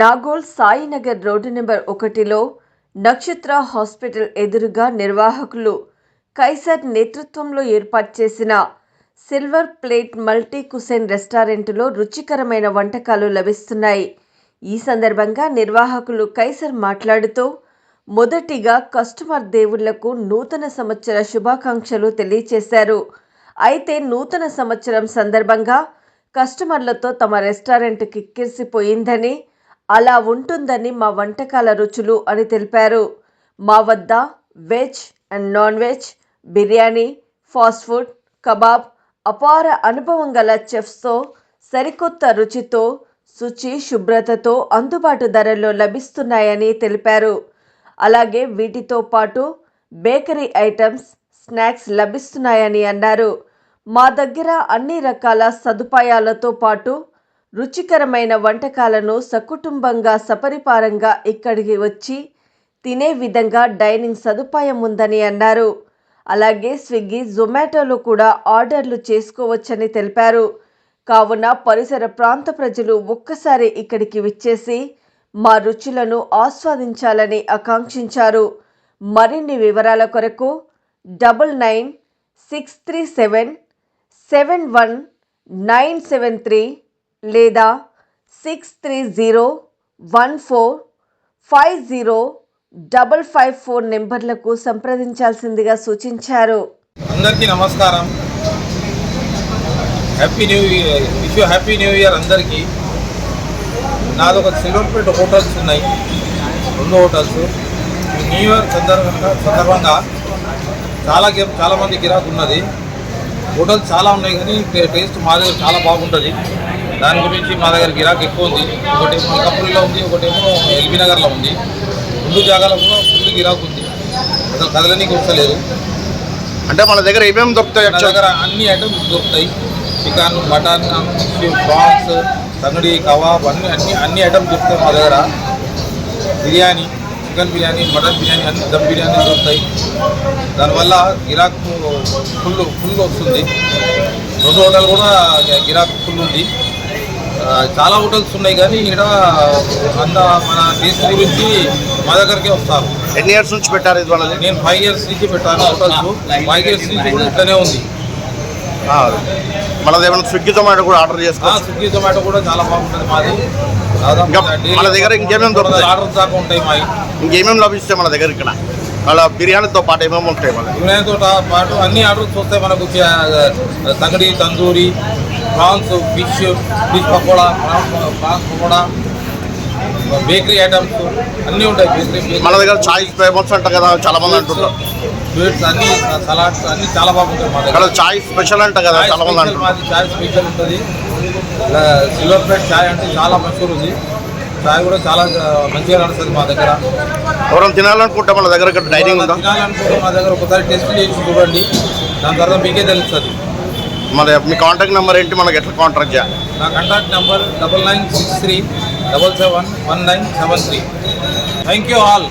Nagole Sainagar road number ఒకటిలో నక్షత్ర hospital ఎదురుగా నిర్వాహకులు కైసర్ నేతృత్వంలో ఏర్పాటు చేసిన సిల్వర్ ప్లేట్ మల్టీ కుసైన్ రెస్టారెంట్లో రుచికరమైన వంటకాలు లభిస్తున్నాయి. ఈ సందర్భంగా నిర్వాహకులు కైసర్ మాట్లాడుతూ మొదటిగా కస్టమర్ దేవుళ్ళకు నూతన సంవత్సర శుభాకాంక్షలు తెలియచేశారు. అయితే నూతన సంవత్సరం సందర్భంగా కస్టమర్లతో తమ రెస్టారెంట్ కిక్కిరిసిపోయిందని అలా ఉంటుందని మా వంటకాల రుచులు అని తెలిపారు. మా వద్ద veg and non veg biryani fast food kebab అపార అనుభవం గల చెఫ్స్తో సరికొత్త రుచితో శుచి శుభ్రతతో అందుబాటు ధరల్లో లభిస్తున్నాయని తెలిపారు. అలాగే వీటితో పాటు బేకరీ ఐటమ్స్ స్నాక్స్ లభిస్తున్నాయని అన్నారు. మా దగ్గర అన్ని రకాల సదుపాయాలతో పాటు రుచికరమైన వంటకాలను సకుటుంబంగా సపరిపారంగా ఇక్కడికి వచ్చి తినే విధంగా డైనింగ్ సదుపాయం ఉందని అన్నారు. అలాగే స్విగ్గీ జొమాటోలో కూడా ఆర్డర్లు చేసుకోవచ్చని తెలిపారు. కావున పరిసర ప్రాంత ప్రజలు ఒక్కసారి ఇక్కడికి విచ్చేసి మా రుచులను ఆస్వాదించాలని ఆకాంక్షించారు. మరిన్ని వివరాల కొరకు double nine six three seven seven one nine seven three లేదా six three zero one four five zero double five four నెంబర్లకు సంప్రదించాల్సిందిగా సూచించారు. అందరికీ నమస్కారం. Happy new year wish happy new year అందరికీ. నాది ఒక సిల్వర్పేట హోటల్స్ ఉన్నాయి. రెండు హోటల్స్. న్యూ ఇయర్ సందర్భంగా సందర్భంగా చాలా చాలామంది గిరాకు ఉన్నది. హోటల్స్ చాలా ఉన్నాయి కానీ టేస్ట్ మా దగ్గర చాలా బాగుంటుంది. దాని గురించి మా దగ్గర గిరాకు ఎక్కువ ఉంది. ఒకటి మల్కాపురిలో ఉంది ఒకటేమో ఎల్బీ నగర్లో ఉంది. రెండు జాగాలో కూడా ఫుల్ గిరాకు ఉంది. అసలు కదలనీకి వస్తలేదు. అంటే మన దగ్గర ఏమేమి దొరుకుతాయి నా యాక్చువల్ దగ్గర అన్ని ఐటమ్స్ దొరుకుతాయి. చికెన్ మటన్ ఫిష్ ప్రాన్స్ సంగడి కబాబ్ అన్ని అన్ని అన్ని ఐటమ్స్ దొరుకుతాయి మా దగ్గర. బిర్యానీ చికెన్ బిర్యానీ మటన్ బిర్యానీ అన్ని దమ్ బిర్యానీ దొరుకుతాయి. దానివల్ల గిరాక్ ఫుల్ ఫుల్ వస్తుంది. రెండు హోటల్ కూడా గిరాక్ ఫుల్ ఉంది. చాలా హోటల్స్ ఉన్నాయి కానీ ఇక్కడ అంత మన టేస్ట్ గురించి మా దగ్గరికే వస్తారు. ఎన్ని ఇయర్స్ నుంచి పెట్టారు ఇది మనది నేను ఫైవ్ ఇయర్స్ నుంచి పెట్టాను హోటల్స్. ఫైవ్ ఇయర్స్ నుంచి కూడా ఇట్లనే ఉంది. మనది ఏమైనా స్విగ్గీ జొమాటో కూడా ఆర్డర్ ఆ, చేసుకోవచ్చు స్విగ్గీ జొమాటో కూడా చాలా బాగుంటుంది మాది. మన దగ్గర ఇంకేమేం దొరుకుతాయి? ఆర్డర్స్ దాకా ఉంటాయి మావి ఇంకేమేమి లభిస్తాయి మన దగ్గర ఇక్కడ? అలా బిర్యానీతో పాటు ఏమేమి ఉంటాయి మన బిర్యానీతో పాటు అన్ని ఆర్డర్స్ వస్తాయి మనకు తగడి tandoori prawns fish fish pakoda prawns pakoda bakery items అన్నీ ఉంటాయి బేకరీ మన దగ్గర చాయ్ ఫేమస్ అంట కదా చాలా మంది అంటుంటారు. స్వీట్స్ అన్ని సలాడ్స్ అన్ని చాలా బాగుంటాయి మా ఇక్కడ దగ్గర చాయ్ స్పెషల్ అంట కదా చాలా మంది మాది చాయ్ స్పెషల్ ఉంటుంది. సిల్వర్ ప్లేట్ చాయ్ అంటే చాలా మషూర్ ఉంది చాయ్ కూడా చాలా మంచిగా నడుస్తుంది మా దగ్గర. ఎవరైనా తినాలనుకుంటే మన దగ్గర డైనింగ్ ఉందా? తినాలనుకుంటే మా దగ్గర ఒకసారి టెస్ట్ చేసి చూడండి. దాని తర్వాత మీకే తెలుస్తుంది. మన మీ కాంటాక్ట్ నెంబర్ ఏంటి? మనకి ఎట్లా కాంటాక్ట్ చేయాలి? నా contact number double nine six three double seven one nine seven three thank you all